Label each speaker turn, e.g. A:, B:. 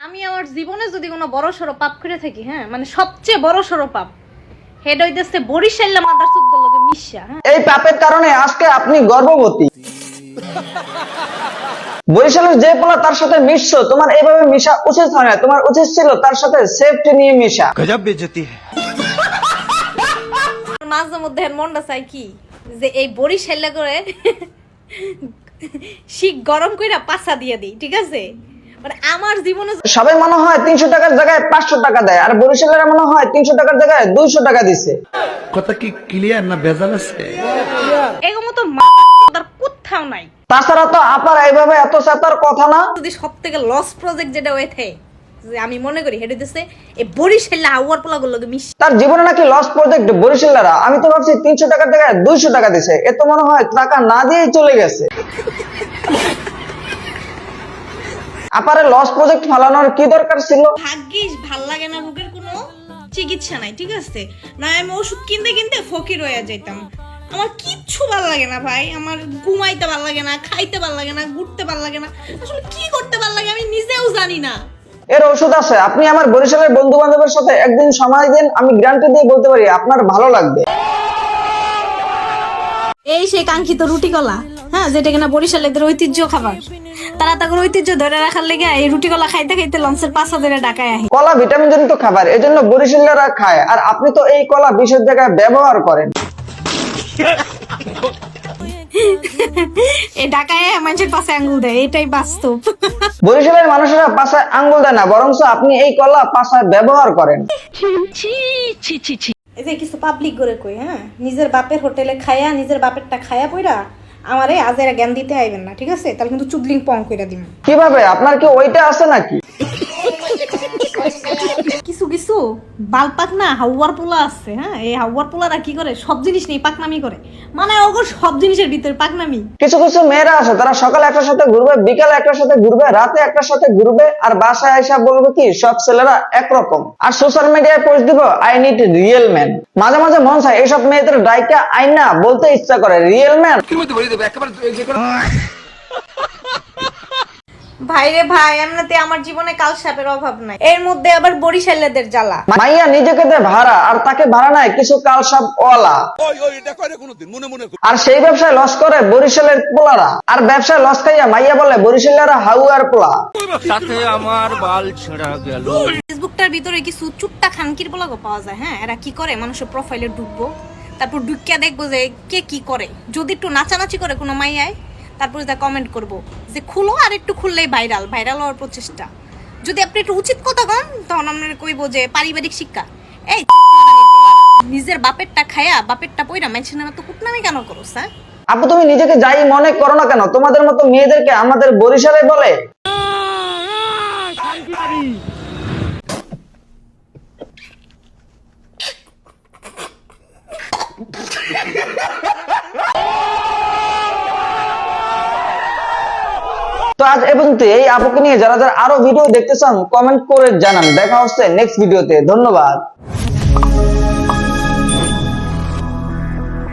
A: আমি আমার জীবনে যদি কোনো বড় সড়ো পাপ করে থাকি হ্যাঁ মানে সবচেয়ে বড় সড়ো পাপ হেড হইতেছে বরিশাল মাদারসুদ গুলোকে মিশা হ্যাঁ।
B: এই পাপের কারণে আজকে আপনি গর্ভবতী। বরিশালের যে পোলা তার সাথে তোমার এভাবে মিশা উচিত হয় না। তোমার উচিত ছিল তার সাথে সেফটি নিয়ে মিশা।
C: গজব বেজতি
A: মাঝে মধ্যে মনটা চাই কি যে এই বরিশাল করে শিক গরম কইরা পাছা দিয়ে দিই ঠিক আছে? মানে আমার জীবনে
B: সবাই মনে হয় তিনশো টাকার জায়গায় পাঁচশো টাকা দেয় আর বরিশালের মনে হয় তিনশো টাকার জায়গায় দুইশো টাকা দিছে।
D: কথা কি ক্লিয়ার না ভেজাল আছে?
A: এগো মতো মাদার কোথাও নাই।
B: তাছাড়া তো আপার এইভাবে এত চেতার কথা না?
A: যদি সব থেকে লস প্রজেক্ট যেটা হয়ে থাকে যে আমি মনে করি হেঁটে দিচ্ছে এই বরিশাল্লা হাওয়ার পোলাগুলো লগে মিশ
B: তার জীবনে নাকি লস প্রজেক্ট বরিশালেরা? আমি তো ভাবছি তিনশো টাকার জায়গায় দুইশো টাকা দিছে। এ তো মনে হয় টাকা না দিয়েই চলে গেছে। আপারে লস প্রজেক্ট ফালানোর কি দরকার ছিল?
A: ভাগ্যিস ভালো লাগে না রোগের কোনো চিকিৎসা নাই ঠিক আছে? না আমি ওষুধ কিনতে কিনতে ফকির হয়ে যাইতাম। আমার কিচ্ছু ভালো লাগে না ভাই আমার ঘুমাইতে ভালো লাগে না খাইতে ভালো লাগে না ঘুরতে ভালো লাগে না। আসলে কি করতে ভালো লাগে আমি নিজেও জানি না।
B: এর ওষুধ আছে আপনি আমার বরিশালের বন্ধু বান্ধবের সাথে একদিন সময় দিন আমি গ্যারান্টি দিয়ে বলতে পারি আপনার ভালো লাগবে।
A: এই সেই কাঙ্ক্ষিত রুটি কলা হ্যাঁ যেটা কিনা বরিশালেদের ঐতিহ্য খাবার। তারা তাদের ঐতিহ্য ধরে রাখার লেগে এই রুটি কলা খাইতে খাইতে লঞ্চের পাশা ধরে ডাকায় আহে।
B: কলা ভিটামিন জনিত খাবার এজন্য বরিশালেরা খায়। আর আপনি তো এই কলা বিষের জায়গায় ব্যবহার করেন।
A: এই ডাকায় মানুষের পাশে আঙ্গুল দেয় এটাই বাস্তব।
B: বরিশালের মানুষেরা পাশায় আঙ্গুল দেয় না বরং আপনি এই কলা পাশায় ব্যবহার করেন।
A: এই যে কিছু পাবলিক করে কই হ্যাঁ? নিজের বাপের হোটেলে খায়া নিজের বাপেরটা খায়া পইরা আমারে আজেরা জ্ঞান দিতে আইবেন না, ঠিক আছে? তাহলে কিন্তু চুদলিং পং কইরা দিবেন
B: কীভাবে? আপনার কি ওইটা আছে নাকি?
A: বালপাক না হাওয়ার পোলা আছে হ্যাঁ? এই হাওয়ার পোলারা কি করে? সব জিনিস নেই পাকনামি করে। মানে ওগো সব জিনিসের ভিতরে পাকনামি।
B: কিছু কিছু মেয়েরা আছে তারা সকালে একটার সাথে ঘুরবে বিকালে একটার সাথে ঘুরবে রাতে একটার সাথে ঘুরবে আর বাসায় আইসা বলবে কি সব ছেলেরা একরকম। আর সোশ্যাল মিডিয়ায় পোস্ট দিব আই নিড রিয়েল ম্যান মাঝে মাঝে মন চায় এইসব মেয়েদের ডাইকা আইনা বলতে ইচ্ছা করে রিয়েল ম্যান
A: ভাইরে ভাই এমনিতে আমার জীবনে কাল সাপের অভাব নাই। এর মধ্যে আবার বরিশালেদের জ্বালা।
B: মাইয়া নিজেকে দেয় ভাড়া আর তাকে ভাড়া নেয় কিছু কাল সব ওয়ালা। আর সেই ব্যবসায় লস করে বরিশালের পোলারা। আর ব্যবসায় লস খাইয়া মাইয়া বলে বরিশালেরা হাউয়ার পোলা।
C: সাথে আমার বাল ছেঁড়া গেল।
A: ফেসবুকটার ভিতরে কিছু চুট্টা খানকির বলাগো পাওয়া যায় হ্যাঁ? এরা কি করে? মানুষের প্রোফাইলে ঢুকবো তারপর ঢুকিয়া দেখব যে কে কি করে। যদি একটু নাচানাচি করে কোনো মাইয়ায় তারপর তা কমেন্ট করব। যে খুলো আর একটু খুললেই ভাইরাল ভাইরাল হওয়ার প্রচেষ্টা। যদি আপনি একটু উচিত কথা কন, তখন আপনার কইব যে পারিবারিক শিক্ষা। এই নিজের বাপেরটা খায়া বাপেরটা পইরা মানুষের নামে তো কুটনামি কেন করোস হ্যাঁ
B: আপু, তুমি নিজেকে যাই মনে করো না কেন? তোমাদের মতো মেয়েদেরকে আমাদের বরিশালে বলে। তো আজ এবং এই আপুকে নিয়ে যারা যারা আরও ভিডিও দেখতে চান কমেন্ট করে জানান। দেখা হচ্ছে নেক্সট ভিডিওতে ধন্যবাদ।